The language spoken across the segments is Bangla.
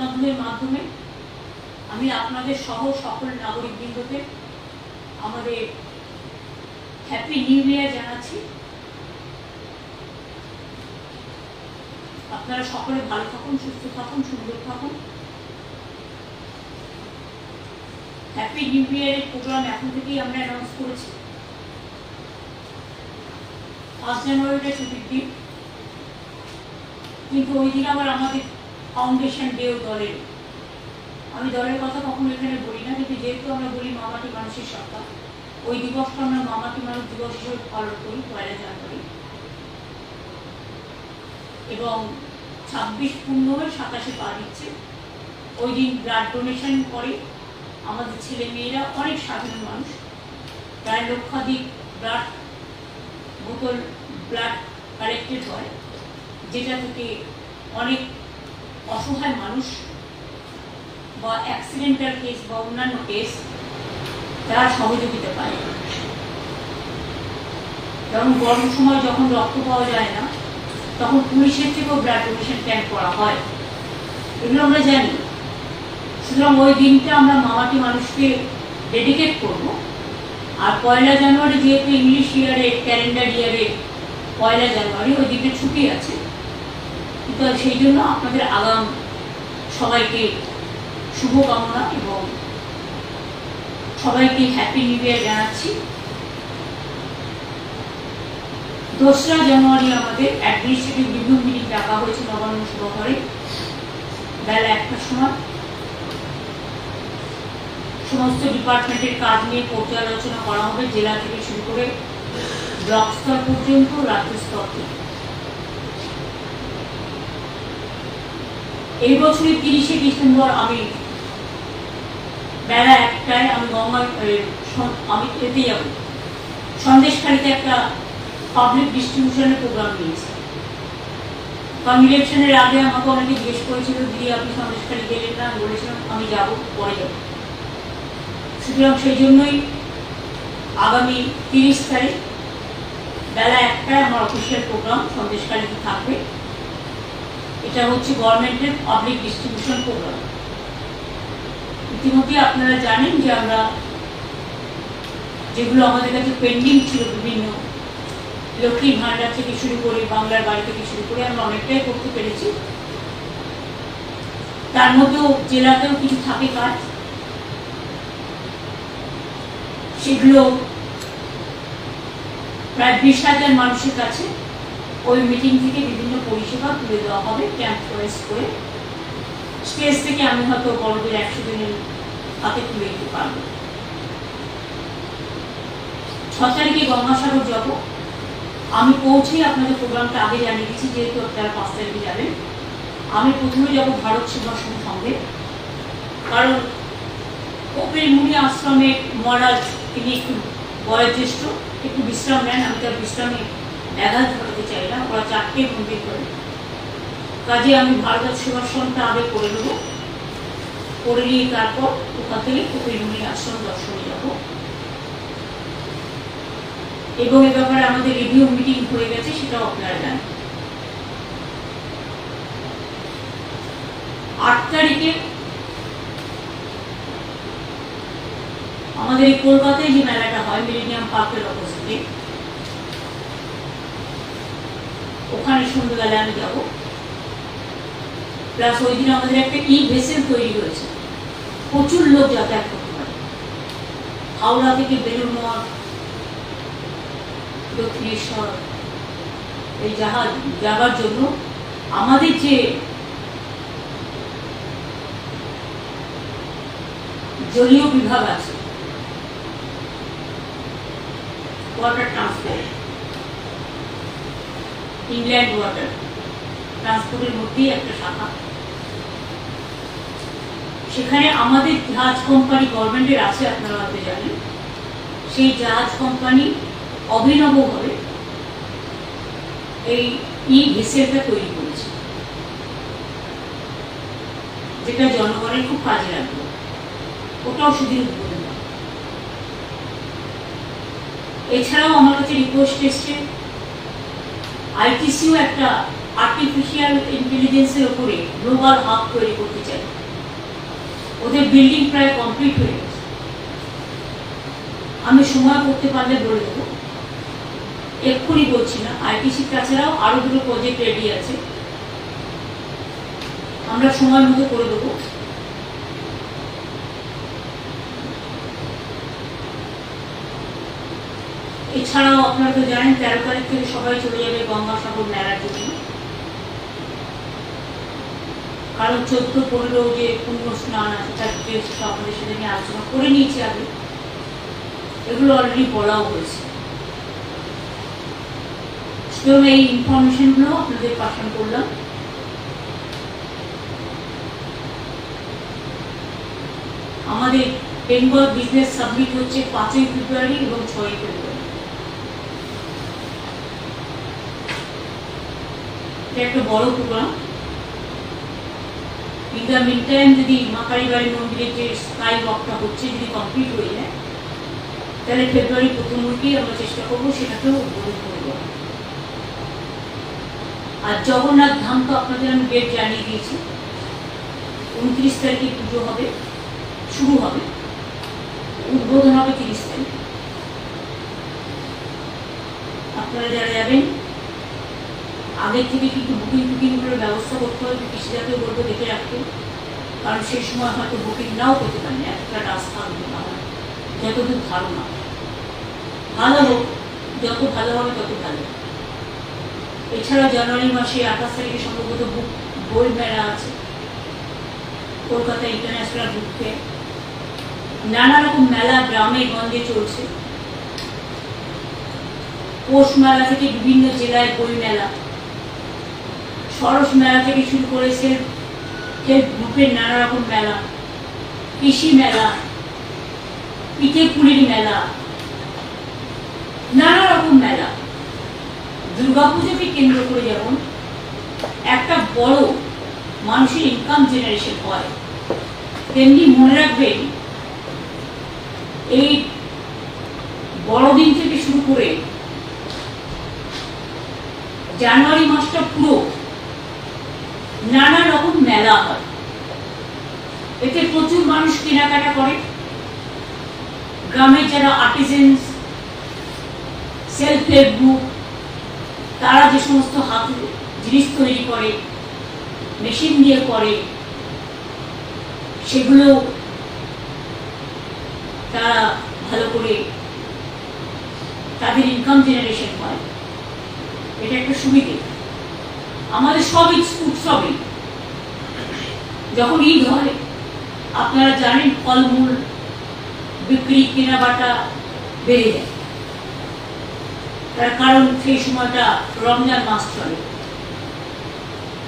মাধ্যমের মাধ্যমে আমি আপনাদের সহ সকল নাগরিকবৃন্দকে আমাদের হ্যাপি নিউ ইয়ার জানাচ্ছি। আপনারা সকলে ভালো থাকুন, সুস্থ থাকুন, সুন্দর থাকুন। হ্যাপি নিউ ইয়ারের প্রোগ্রাম এখন থেকেই আমরা অ্যানাউন্স করেছি। ফার্স্ট জানুয়ারিটা ছুটির দিন। কিন্তু ওই দিন আবার আমাদের ফাউন্ডেশন ডেও দলের। আমি দলের কথা কখনো এখানে বলি না কিন্তু যেহেতু আমরা বলি মামাটি মানুষের সপ্তাহ ওই দিবসটা আমরা মামাটি মানুষ দিবস হিসেবে পালন করি, পয়লা জানুয়ারি। এবং ছাব্বিশ পূর্ণ সাতাশে পা দিচ্ছে। ওই দিন ব্লাড ডোনেশন করে আমাদের ছেলে মেয়েরা অনেক সাধারণ মানুষ। প্রায় লক্ষাধিক ব্লাড বোতল ব্লাড কালেক্টেড হয়, যেটা থেকে অনেক অসহায় মানুষ বা অ্যাক্সিডেন্টাল কেস বা অন্যান্য কেস তারা সহযোগিতা পায়। যেমন গরম সময় যখন রক্ত পাওয়া যায় না, তখন পুলিশের থেকেও ব্লাড ডোনেশন ক্যাম্প করা হয়। এগুলো আমরা জানি। সুতরাং ওই দিনটা আমরা মামাটি মানুষকে ডেডিকেট করব। আর পয়লা জানুয়ারি যেহেতু ইংলিশ ইয়ারে ক্যালেন্ডার ইয়ারে পয়লা জানুয়ারি, ওই দিনটা ছুটি আছে। তো সেই জন্য আপনাদের আগাম সবাইকে শুভকামনা এবং সবাইকে হ্যাপি নিউ ইয়ার জানাচ্ছি। দোসরা জানুয়ারি আমাদের অ্যাডমিনিস্ট্রেটিভ রিভিউ মিটিং ডাকা হয়েছে নবান্ন সভাঘরে বেলা একটার সময়। সমস্ত ডিপার্টমেন্টের কাজ নিয়ে পর্যালোচনা করা হবে, জেলা থেকে শুরু করে ব্লক স্তর পর্যন্ত, রাজ্য স্তর থেকে। এই বছরের তিরিশে ডিসেম্বর আমি বেলা একটায় আমি গঙ্গা আমি এতে যাব। সন্দেশখালিতে একটা পাবলিক ডিস্ট্রিবিউশনের প্রোগ্রাম নিয়েছি কারণ ইলেকশনের আগে আমাকে অনেকে জিজ্ঞেস করেছিল, দিদি, আপনি সন্দেশখালি গেলেন না? আমি বলেছিলাম, আমি যাব, পরে যাব। সুতরাং সেই জন্যই আগামী তিরিশ তারিখ বেলা একটায় আমার অফিসিয়াল প্রোগ্রাম সন্দেশখালিতে থাকবে। এটা হচ্ছে গভর্নমেন্টের পাবলিক ডিস্ট্রিবিউশন প্রোগ্রাম ইতিমধ্যে আপনারা জানেন যে আমরা যেগুলো আমাদের কাছে পেন্ডিং ছিল বিভিন্ন লক্ষ্মী ভাণ্ডার থেকে শুরু করে বাংলার বাড়ি থেকে শুরু করে আমরা অনেকটাই করতে পেরেছি। তার মধ্যেও জেলাতেও কিছু থাকে কাজ। সেগুলো প্রায় বিশ হাজার মানুষের কাছে ওই মিটিং থেকে বিভিন্ন পরিষেবা তুলে দেওয়া হবে ক্যাম্প ফরেস্ট করে স্টেজ থেকে আমি হয়তো বড়দের একশো জনের হাতে তুলে দিতে পারব। ছ তারিখে গঙ্গাসাগর যাব। আমি পৌঁছেই আপনাদের প্রোগ্রামটা আগে জানিয়ে দিচ্ছি, যেহেতু আপনারা পাঁচ তারিখে যাবেন। আমি প্রথমে যাব ভারত সেবাশ্রম সঙ্গে। কারণ কপিল মুনি আশ্রমে মহারাজ, তিনি একটু বয়োজ্যেষ্ঠ, একটু বিশ্রাম নেন, আমি তার বিশ্রামে ব্যাঘাত ঘটাতে চাইলাম ওরা চারটে মন্দির করে। কাজে আমি ভারত সেবাশ্রমটা আগে করে নেব। করে নিয়ে তারপর ওখান থেকে কপিল মুনি আশ্রম দর্শনে যাব। এবং এ ব্যাপারে আমাদের রিভিউ মিটিং হয়ে গেছে, সেটাও আপনারা জানেন। আট তারিখে আমাদের এই কলকাতায় যে মেলাটা হয় মিলেনিয়াম পার্কের অপোজিটে ওখানে সন্ধ্যেবেলা আমি যাব। প্লাস ওই দিন আমাদের একটা ই ভেসেল তৈরি হয়েছে। প্রচুর লোক যাতায়াত করতে পারে। হাওড়া থেকে বেলুর মঠ দক্ষিণেশ্বর, এই জাহাজ যাবার জন্য আমাদের যে জলীয় বিভাগ আছে ওয়াটার ট্রান্সপোর্ট ইংল্যান্ড ওয়াটার ট্রান্সপোর্টের মধ্যেই একটা শাখা। সেখানে আমাদের জাহাজ কোম্পানি গভর্নমেন্টের আছে, আপনারা হয়তো জানেন। সেই জাহাজ কোম্পানি অভিনবভাবে এই ই ভেসেলটা তৈরি করেছে, যেটা জনগণের খুব কাজে লাগবে। ওটাও সেদিন উদ্বোধন এছাড়াও আমার কাছে রিকোয়েস্ট এসছে আইটিসিও একটা আর্টিফিশিয়াল ইন্টেলিজেন্সের ওপরে গ্লোবাল হাব তৈরি করতে চাই। ওদের বিল্ডিং প্রায় কমপ্লিট হয়ে গেছে। আমি সময় করতে পারলে বলে দেবো। এক্ষুনি বলছি না, আইটিসি তাছাড়াও আরও দুটো প্রজেক্ট রেডি আছে। আমরা সময় মতো করে দেবো। এছাড়াও আপনারা তো জানেন, তেরো তারিখ থেকে সবাই চলে যাবে গঙ্গাসাগর মেলার জন্য। কারণ চোদ্দ, পনেরো যে পুণ্য স্নান আছে, তার ডিটেলস আপনাদের সাথে আমি আলোচনা করে নিয়েছি আগে। এগুলো অলরেডি বলাও হয়েছে। সুতরাং এই ইনফরমেশনগুলো আপনাদের পাঠান করলাম আমাদের বেঙ্গল বিজনেস সাবমিট হচ্ছে পাঁচই ফেব্রুয়ারি এবং ছয়ই ফেব্রুয়ারি এটা বড় প্রোগ্রাম ইন দ্য টাইম যদি মন্দিরের যে স্কাই ওয়াকটা হচ্ছে যদি কমপ্লিট হয়ে যায়, তাহলে ফেব্রুয়ারি প্রথম উইকেই আমরা চেষ্টা করব সেটাকেও উদ্বোধন করে দেওয়া আর জগন্নাথ ধাম তো আপনাদের আমি ডেট জানিয়ে দিয়েছি। উনত্রিশ তারিখে পুজো হবে, শুরু হবে, উদ্বোধন হবে তিরিশ তারিখ। আপনারা যারা যাবেন আগের থেকে কিন্তু বুকিং টুকিং করে ব্যবস্থা করতে হবে কৃষিজাকে বলব দেখে রাখতে। কারণ সেই সময় হয়তো বুকিং নাও করতে পারেন, একটা রাস্তা থাকবে না যতদূর ধারণা। ভালো হোক, যত ভালো হবে তত ভালো। এছাড়া জানুয়ারি মাসে আঠাশ তারিখে সম্ভবত বুক বই মেলা আছে। কলকাতা ইন্টারন্যাশনাল বুক ফেয়ার নানা রকম মেলা গ্রামে গঞ্জে চলছে। পৌষ মেলা থেকে বিভিন্ন জেলায় বই মেলা। সরস মেলা থেকে শুরু করেছে হেল্প গ্রুপের নানা রকম মেলা, কৃষি মেলা পিঠে পুলির মেলা, নানা রকম মেলা। দুর্গাপুজোকে কেন্দ্র করে যেমন একটা বড় মানুষের ইনকাম জেনারেশন হয়, তেমনি মনে রাখবেন এই বড়দিন থেকে শুরু করে জানুয়ারি মাসটা পুরো নানা রকম মেলা হয়। এতে প্রচুর মানুষ কেনাকাটা করে। গ্রামের যারা আর্টিজেন্স সেলফ হেল্প গ্রুপ তারা যে সমস্ত হাত জিনিস তৈরি করে মেশিন দিয়ে করে, সেগুলো তারা ভালো করে তাদের ইনকাম জেনারেশন হয়। এটা একটা সুবিধে। আমাদের সব উৎসবে। যখন ঈদ হয়, আপনারা জানেন ফলমূল, বিক্রি, কেনাবাটা বেড়ে যায়। তার কারণ সেই সময়টা রমজান মাস চলে।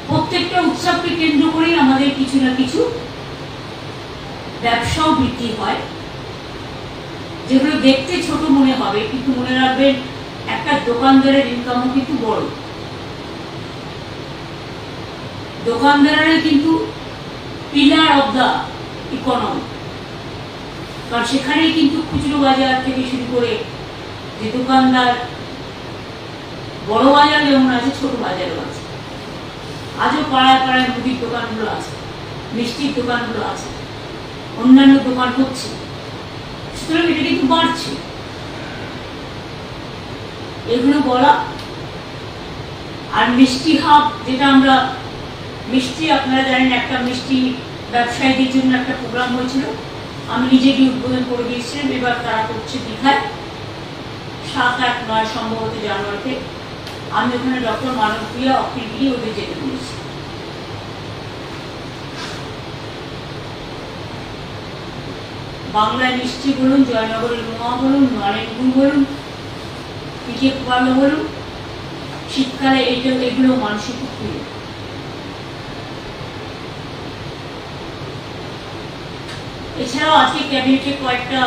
প্রত্যেকটা উৎসবকে কেন্দ্র করেই আমাদের কিছু না কিছু ব্যবসাও বৃদ্ধি হয়। যেগুলো দেখতে ছোট মনে হবে, কিন্তু মনে রাখবেন, একটা দোকানদারের ইনকামও কিন্তু বড়। দোকানদারেরা কিন্তু পিলার অব দ্য ইকোনমি কারণ সেখানেই কিন্তু খুচরো বাজার থেকে শুরু করে যে দোকানদার বড় বাজার যেমন আছে, ছোট বাজারও আছে। আজও পাড়ায় পাড়ায় মুদির দোকানগুলো আছে, মিষ্টির দোকানগুলো আছে, অন্যান্য দোকান হচ্ছে। সুতরাং এটা কিন্তু বাড়ছে। এগুলো বলা আর মিষ্টি হাব যেটা আমরা মিষ্টি, আপনারা জানেন একটা মিষ্টি ব্যবসায়ীদের জন্য একটা প্রোগ্রাম হয়েছিল। আমি নিজে গিয়ে উদ্বোধন করে দিয়েছিলাম, এবার তারা করছে দীঘায়, সাত আট নয় সম্ভবত জানুয়ারিতে। আমি ওখানে ডক্টর মানবপ্রিয়া অখিলগিরি ওদের যেতে বলেছি। বাংলায় মিষ্টি বলুন জয়নগরের মোয়া বলুন নরেনগুল বলুন পিঠে পালো বলুন, শীতকালে এইটা, এগুলো মানুষের খুব প্রিয়। এছাড়াও আজকে ক্যাবিনেটে কয়েকটা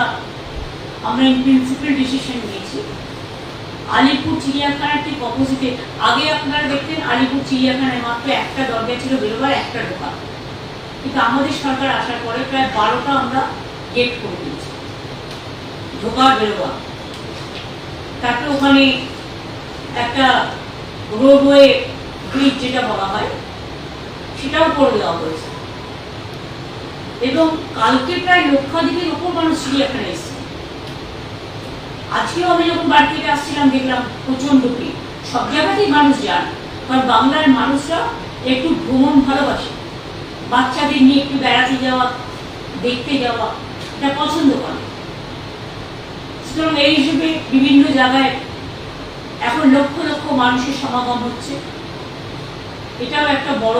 আমরা প্রিন্সিপাল ডিসিশন নিয়েছি। আলিপুর চিড়িয়াখানার ঠিক অপোজিটে আগে আপনারা দেখতেন আলিপুর চিড়িয়াখানায় মাত্র একটা দরজা ছিল বেরোবার, একটা ঢোকা। কিন্তু আমাদের সরকার আসার পরে প্রায় বারোটা আমরা গেট করে দিয়েছি। ঢোকা বেরোবা তারপরে ওখানে একটা রোডওয়ে ব্রিজ যেটা বলা হয়, সেটাও করে দেওয়া হয়েছে। এবং কালকে প্রায় লক্ষাধিকের ওপর মানুষ চিড়িয়াখানা এসেছে। আজকেও আমি যখন বাড়ি থেকে আসছিলাম, দেখলাম প্রচণ্ড ভিড়। সব জায়গাতেই মানুষ যান, কারণ বাংলার মানুষরা একটু ভ্রমণ ভালোবাসে। বাচ্চাদের নিয়ে একটু বেড়াতে যাওয়া, দেখতে যাওয়া, এটা পছন্দ করে। সুতরাং এই হিসেবে বিভিন্ন জায়গায় এখন লক্ষ লক্ষ মানুষের সমাগম হচ্ছে। এটাও একটা বড়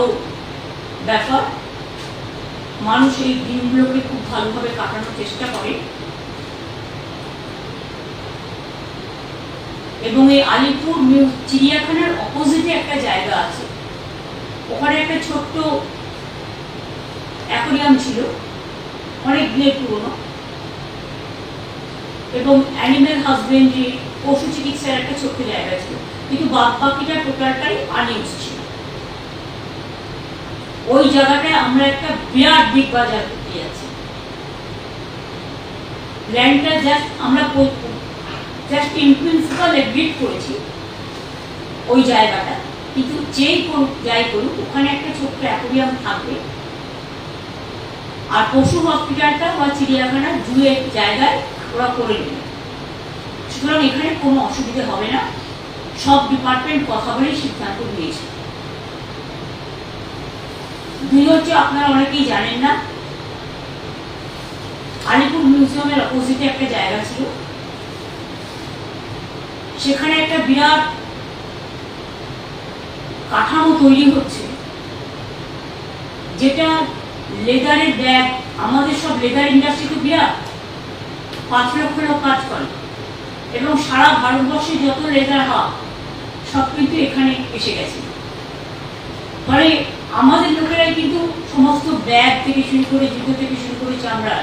ব্যাপার। মানুষ এই দিনগুলোকে খুব ভালোভাবে কাটানোর চেষ্টা করে। এবং এই আলিপুর চিড়িয়াখানার অপোজিটে একটা জায়গা আছে। ওখানে একটা ছোট্ট অ্যাকোরিয়াম ছিল, অনেক দিনের পুরনো। এবং অ্যানিম্যাল হাজবেন্ডারি পশু চিকিৎসার একটা ছোট্ট জায়গা ছিল। কিন্তু বাদ বাকিটা টোটালটাই আনইউজ ছিল। ওই জায়গাটায় আমরা একটা বিরাট বিগ বাজার করতে যাচ্ছি। ল্যান্ডটা জাস্ট আমরা জাস্ট ইন প্রিন্সিপাল এগ্রিড করেছি ওই জায়গাটা। কিন্তু যেই করুক যাই করুক, ওখানে একটা ছোট্ট অ্যাকোরিয়াম থাকবে। আর পশু হসপিটালটা বা চিড়িয়াখানা জুয়ের জায়গায় ওরা করে নেবে। সুতরাং এখানে কোনো অসুবিধা হবে না। সব ডিপার্টমেন্ট কথা বলেই সিদ্ধান্ত নিয়েছে। দুই হচ্ছে আপনারা অনেকেই জানেন না। আলিপুর মিউজিয়ামের অপোজিটে একটা জায়গা ছিল। সেখানে একটা বিরাট কাঠামো তৈরি হচ্ছে। যেটা লেদারের ব্যাগ আমাদের সব লেদার ইন্ডাস্ট্রি তো বিরাট। পাঁচ লক্ষ লোক কাজ করে। এবং সারা ভারতবর্ষে যত লেদার হাব সব কিন্তু এখানে এসে গেছে। ফলে আমাদের লোকেরাই কিন্তু সমস্ত ব্যাগ থেকে শুরু করে জুতো থেকে শুরু করে চামড়া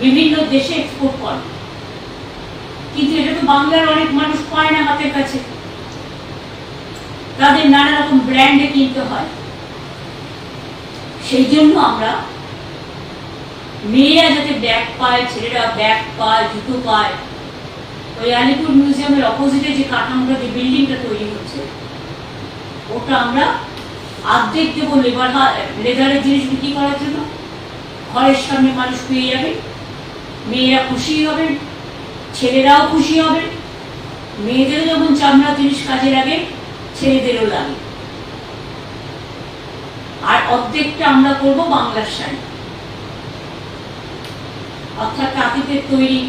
বিভিন্ন দেশে এক্সপোর্ট করে। কিন্তু এটা তো বাংলার অনেক মানুষ পায় না হাতের কাছে। তাদের নানা রকম ব্র্যান্ডে কিনতে হয়। সেই জন্য আমরা মেয়েরা যাতে ব্যাগ পায়, ছেলেরা ব্যাগ পায়, জুতো পায়, ওই আলিপুর মিউজিয়ামের অপোজিটে যে কাঠামোটা, যে বিল্ডিংটা তৈরি হচ্ছে, ওটা আমরা অর্ধেক দেবো লেবার লেদারের জিনিস বিক্রি করার জন্য। ঘরের সামনে মানুষ পেয়ে যাবে। মেয়েরা খুশি হবেন ছেলেরাও খুশি হবে। মেয়েদেরও যেমন চামড়া জিনিস কাজে লাগে, ছেলেদেরও লাগে। আর অর্ধেকটা আমরা করব বাংলার শাড়ি। অর্থাৎ তাঁতিদের তৈরি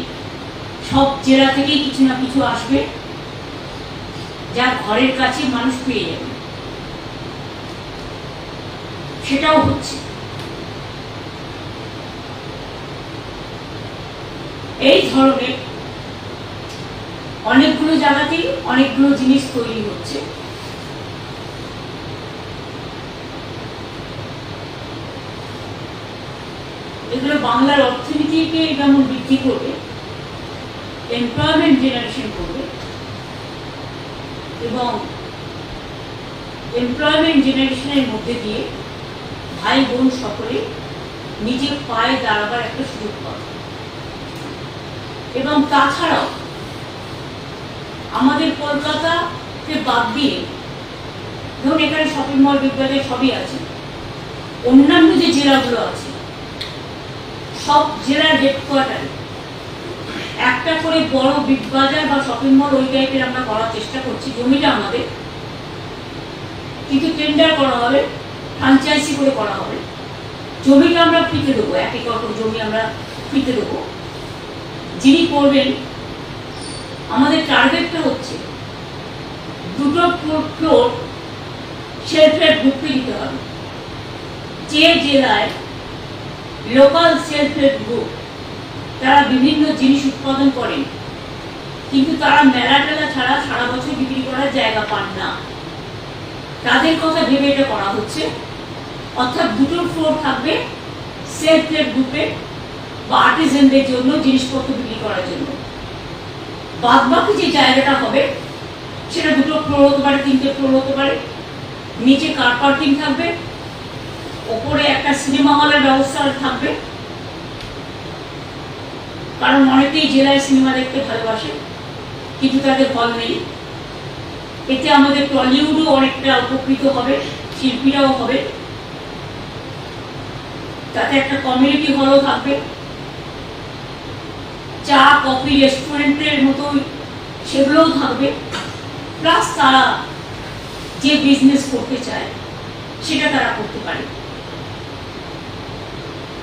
সব জেলা থেকেই কিছু না কিছু আসবে, যা ঘরের কাছে মানুষ পেয়ে যাবে। সেটাও হচ্ছে। এই ধরনের অনেকগুলো জায়গাতেই অনেকগুলো জিনিস তৈরি হচ্ছে। এগুলো বাংলার অর্থনীতিকে যেমন বৃদ্ধি করবে এমপ্লয়মেন্ট জেনারেশন করবে, এবং এমপ্লয়মেন্ট জেনারেশনের মধ্যে দিয়ে ভাই বোন সকলে নিজের পায়ে দাঁড়াবার একটা সুযোগ পাবে এবং তাছাড়াও আমাদের কলকাতাকে বাদ দিয়ে, ধরুন এখানে শপিং মল বিদ্যালয় সবই আছে, অন্যান্য যে জেলাগুলো আছে, সব জেলার হেডকোয়ার্টারে একটা করে বড় বিগ বাজার বা শপিং মল ওই টাইপের আমরা করার চেষ্টা করছি, জমিটা আমাদের। কিন্তু টেন্ডার করা হবে ফ্রাঞ্চাইজি করে করা হবে। জমিটা আমরা ফ্রিতে দেবো, এক একর করে জমি আমরা ফ্রিতে দেবো। যিনি করবেন, আমাদের টার্গেটটা হচ্ছে দুটো ফ্লোর সেলফ হেল্প গ্রুপকে দিতে হবে। যে জেলায় লোকাল সেলফ হেল্প গ্রুপ তারা বিভিন্ন জিনিস উৎপাদন করেন, কিন্তু তারা মেলা টেলা ছাড়া সারা বছর বিক্রি করার জায়গা পান না। তাদের কথা ভেবে এটা করা হচ্ছে। অর্থাৎ দুটো ফ্লোর থাকবে সেলফ হেল্প গ্রুপে বা আর্টিজেনদের জন্য জিনিসপত্র বিক্রি করার জন্য। বাদ বাকি যে জায়গাটা হবে, সেটা দুটো ফ্লোর হতে পারে, তিনটে ফ্লোর হতে পারে। নিচে কার পার্কিং থাকবে, ওপরে একটা সিনেমা হলের ব্যবস্থা থাকবে। কারণ অনেকেই জেলায় সিনেমা দেখতে ভালোবাসে, কিন্তু তাদের হল নেই। এতে আমাদের টলিউডও অনেকটা উপকৃত হবে, শিল্পীরাও হবে। তাতে একটা কমিউনিটি হলও থাকবে। চা কফি রেস্টুরেন্টের মতো সেগুলোও থাকবে। প্লাস তারা যে বিজনেস করতে চায়, সেটা তারা করতে পারে।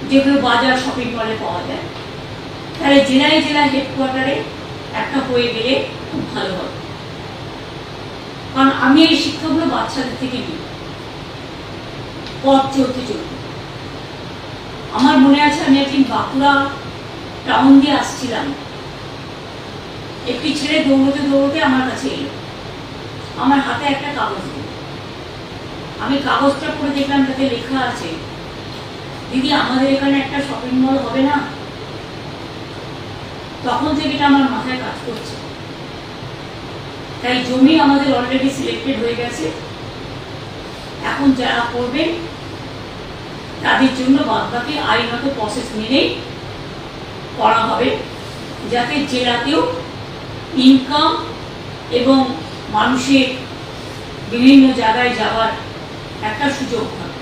যেগুলো বাজার শপিং মলে পাওয়া যায়। তাহলে জেলায় জেলায় হেডকোয়ার্টারে একটা হয়ে গেলে খুব ভালো হবে। কারণ আমি এই শিক্ষাগুলো বাচ্চাদের থেকে নিই। পথ চলতে চলতে। আমার মনে আছে আমি একদিন বাঁকুড়া টাউন দিয়ে আসছিলাম। একটি ছেলে দৌড়তে দৌড়তে আমার কাছে এলো। আমার হাতে একটা কাগজ দিল। আমি কাগজটা পড়ে দেখলাম, তাতে লেখা আছে, দিদি, আমাদের এখানে একটা শপিং মল হবে না? তখন থেকে এটা আমার মাথায় কাজ করছে। তাই জমি আমাদের অলরেডি সিলেক্টেড হয়ে গেছে। এখন যারা করবেন তাদের জন্য বাদবাকি আইনত প্রসেস মেনেই করা হবে, যাতে জেলাতেও ইনকাম এবং মানুষের বিভিন্ন জায়গায় যাওয়ার একটা সুযোগ হয়।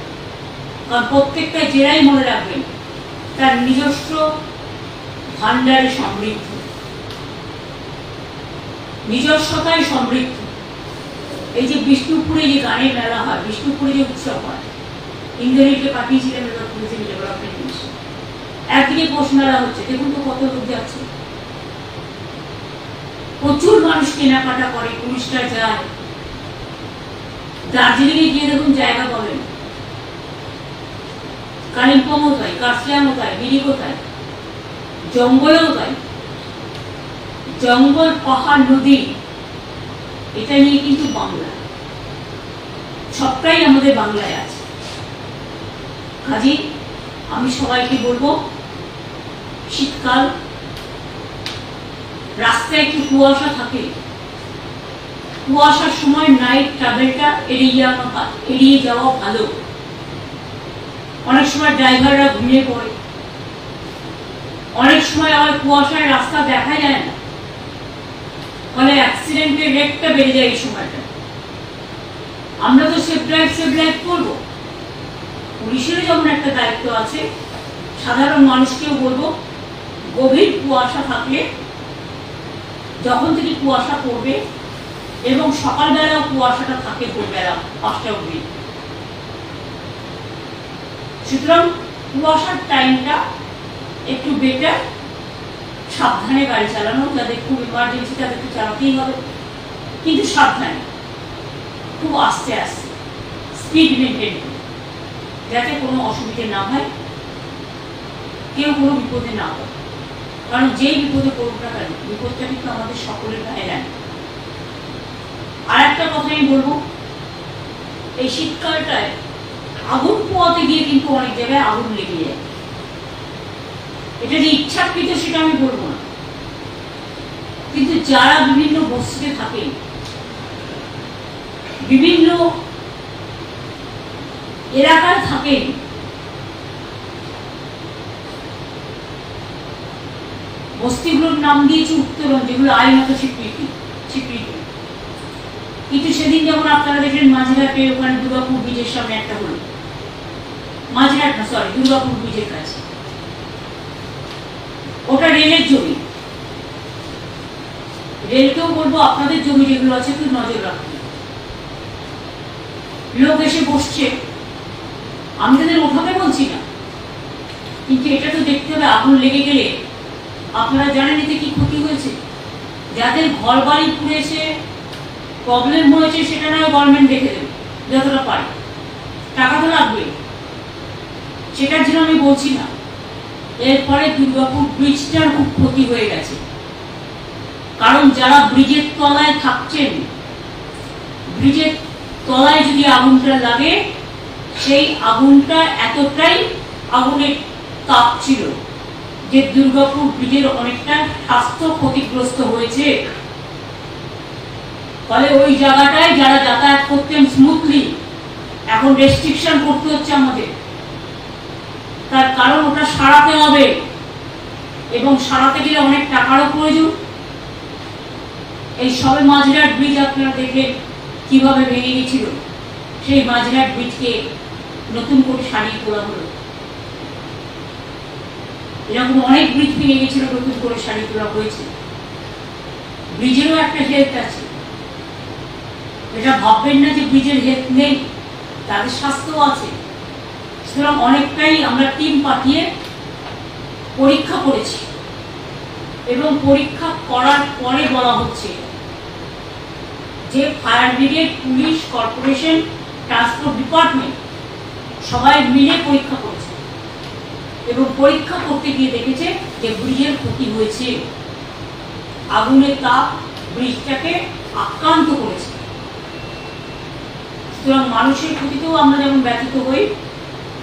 কারণ প্রত্যেকটা জেলায় মনে রাখবেন, তার নিজস্ব ভাণ্ডারে সমৃদ্ধ। নিজস্বতায় সমৃদ্ধ। এই যে বিষ্ণুপুরে যে গানের মেলা হয়, বিষ্ণুপুরে যে উৎসব হয় ইন্দ্রনীলকে পাঠিয়েছিলেন এবার টুরিজম ডেভেলপমেন্ট মিশন একদিকে মেলা হচ্ছে, দেখুন তো কত লোক যাচ্ছে। প্রচুর মানুষ কেনাকাটা করে টুরিস্টরা যায়। দার্জিলিংয়ে গিয়ে দেখুন জায়গা পাবেন কালিম্পংও তাই কার্সিয়াংও তাই, মিরিকও তাই, জঙ্গলেও তাই। জঙ্গল, পাহাড়, নদী, এটা নিয়ে কিন্তু বাংলা। সবটাই আমাদের বাংলায় আছে। কাজী আমি সবাইকে বলব, শীতকাল, রাস্তায় একটু কুয়াশা থাকে। কুয়াশার সময় নাইট ট্রাভেলটা এড়িয়ে এড়িয়ে যাওয়া ভালো। অনেক সময় ড্রাইভাররা ঘুমিয়ে পড়ে। অনেক সময় আবার কুয়াশায় রাস্তা দেখা যায় না। ফলে অ্যাক্সিডেন্টের রেটটা বেড়ে যায় এই সময়টা আমরা তো সেফ ড্রাইভ সেফ ড্রাইভ করব। পুলিশেরও যেমন একটা দায়িত্ব আছে, সাধারণ মানুষকেও বলব, গভীর কুয়াশা থাকলে যখন থেকে কুয়াশা পড়বে এবং সকালবেলাও কুয়াশাটা থাকে ভোরবেলা পাঁচটা অবধি। সুতরাং কুয়াশার টাইমটা একটু বেটার সাবধানে গাড়ি চালানো, যাদের খুব ইমার্জেন্সি তাদেরকে চালাতেই হবে, কিন্তু সাবধানে, খুব আস্তে আস্তে স্পিড মেনটেন যাতে কোনো অসুবিধে না হয়, কেউ কোনো বিপদে না হয় কারণ যেই বিপদে পড়ুক না কেন, বিপদটা কিন্তু আমাদের সকলের গায়ে লাগে। আর একটা কথা আমি বলব, এই শীতকালটায় আগুন পোয়াতে গিয়ে কিন্তু অনেক জায়গায় আগুন লেগে যায়। এটা যে ইচ্ছাকৃত সেটা আমি বলব না। কিন্তু যারা বিভিন্ন বস্তিতে থাকেন, বিভিন্ন এলাকায় থাকেন বস্তিগুলোর নাম দিয়েছে উত্তরণ যেগুলো আইনত স্বীকৃতি স্বীকৃতি। কিন্তু সেদিন যেমন আপনারা দেখলেন মাঝেরহাটে ওখানে দুর্গাপুর ব্রিজের সামনে একটা হলো। মাঝেরহাট না সরি দুর্গাপুর ব্রিজের কাছে। ওটা রেলের জমি। রেলকেও বলব আপনাদের জমি যেগুলো আছে একটু নজর রাখুন। লোক এসে বসছে। আমি তাদের ওঠাতে বলছি না। কিন্তু এটা তো দেখতে হবে আগুন লেগে গেলে। আপনারা জানেন এতে কি ক্ষতি হয়েছে? যাদের ঘর বাড়ি পুড়েছে প্রবলেম হয়েছে, সেটা নয় গভর্নমেন্ট দেখে দেবে, যতটা পারে। টাকা তো লাগবে সেটার জন্য আমি বলছি না। এরপরে দুর্গাপুর ব্রিজটার খুব ক্ষতি হয়ে গেছে। কারণ যারা ব্রিজের তলায় থাকছেন, ব্রিজের তলায় যদি আগুনটা লাগে সেই আগুনটা এতটাই আগুনের তাপ ছিল যে দুর্গাপুর ব্রিজের অনেকটা স্বাস্থ্য ক্ষতিগ্রস্ত হয়েছে। ফলে ওই জায়গাটায় যারা যাতায়াত করতেন স্মুথলি এখন রেস্ট্রিকশন করতে হচ্ছে আমাদের। তার কারণ ওটা সারাতে হবে এবং সারাতে গেলে অনেক টাকারও প্রয়োজন। এই সবে মাঝরাট ব্রিজ আপনারা দেখলেন কীভাবে ভেঙে গেছিল। সেই মাঝরাট ব্রিজকে নতুন করে সারিয়ে তোলা হলো। এরকম অনেক ব্রিজ ভেঙে গেছিল, নতুন করে সারিয়ে তোলা হয়েছে। ব্রিজেরও একটা হেলথ আছে। এটা ভাববেন না যে ব্রিজের হেলথ নেই, তাদের স্বাস্থ্য আছে। সুতরাং অনেকটাই আমরা টিম পাঠিয়ে পরীক্ষা করেছি। এবং পরীক্ষা করার পরে বলা হচ্ছে যে fire brigade police corporation transport department সবাই মিলে পরীক্ষা করেছে। এবং পরীক্ষা করতে গিয়ে দেখেছে যে ব্রিজের ক্ষতি হয়েছে। আগুনের তাপ ব্রিজটাকে আক্রান্ত করেছে। সুতরাং মানুষের ক্ষতিতেও আমরা যেমন ব্যথিত হই,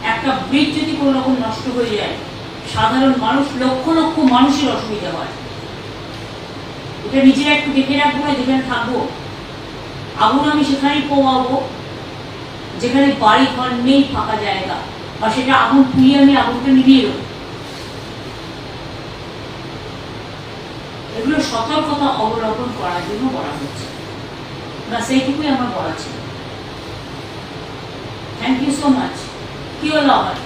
একটা ব্রিজ যদি কোনো রকম নষ্ট হয়ে যায়, সাধারণ মানুষ লক্ষ লক্ষ মানুষের অসুবিধা হয়। এটা নিজেরা একটু দেখে রাখব না যেখানে থাকব। আগুন আমি সেখানেই পোয়াবো যেখানে বাড়ি ঘর নেই ফাঁকা জায়গা। বা সেটা আগুন পুড়িয়ে আমি আগুনটা নিভিয়ে দেবো। এগুলো সতর্কতা অবলম্বন করার জন্য বলা হচ্ছে। বা সেইটুকুই আমার বলা ছিল। থ্যাংক ইউ সো মাচ কি হলো আবার?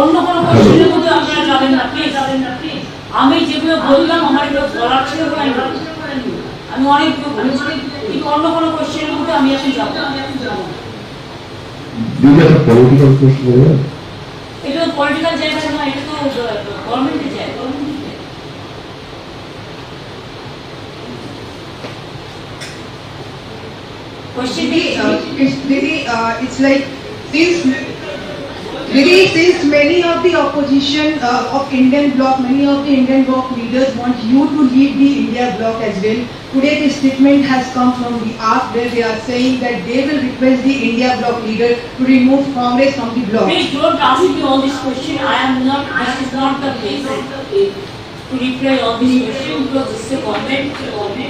অন্য কোনো কোশ্চেনের মধ্যে আপনারা যাবেন না প্লিজ যাবেন না প্লিজ আমি যেগুলো বললাম, আমার এগুলো বলার ছিল আমি বললাম। অন্য কোনো কোশ্চেনের মধ্যে আমি এখন যাব। দিদি একটা পলিটিক্যাল প্রশ্ন এটা তো পলিটিক্যাল জায়গা এটা তো গভর্নমেন্টের জায়গা Question Didi, uh, it's like since Didi, since many of the opposition uh, of Indian bloc, many of the Indian bloc leaders want you to leave the India bloc as well. Today, the statement has come from the AAP where they are saying that they will request the India bloc leader to remove Congress from the bloc. please don't ask me all these questions. I am not, this is not the place to reply all these questions because this is a government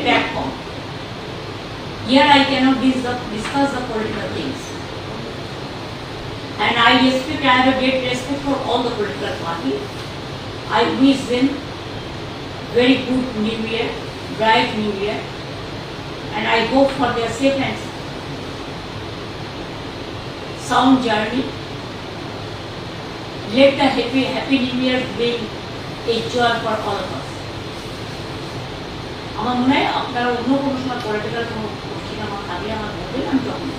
platform. Here I cannot discuss the political things. And I respect, I have a great respect for all the political parties. I wish them very good new year, bright new year. And I hope for their safe and sound journey. Let the happy, happy new year bring a joy for all of us. আমার মনে হয় আপনারা অন্য কোনো সময় পলিটিক্যাল কোনো কোশ্চেন আমার থাকলে আমার বলবেন আমি তখন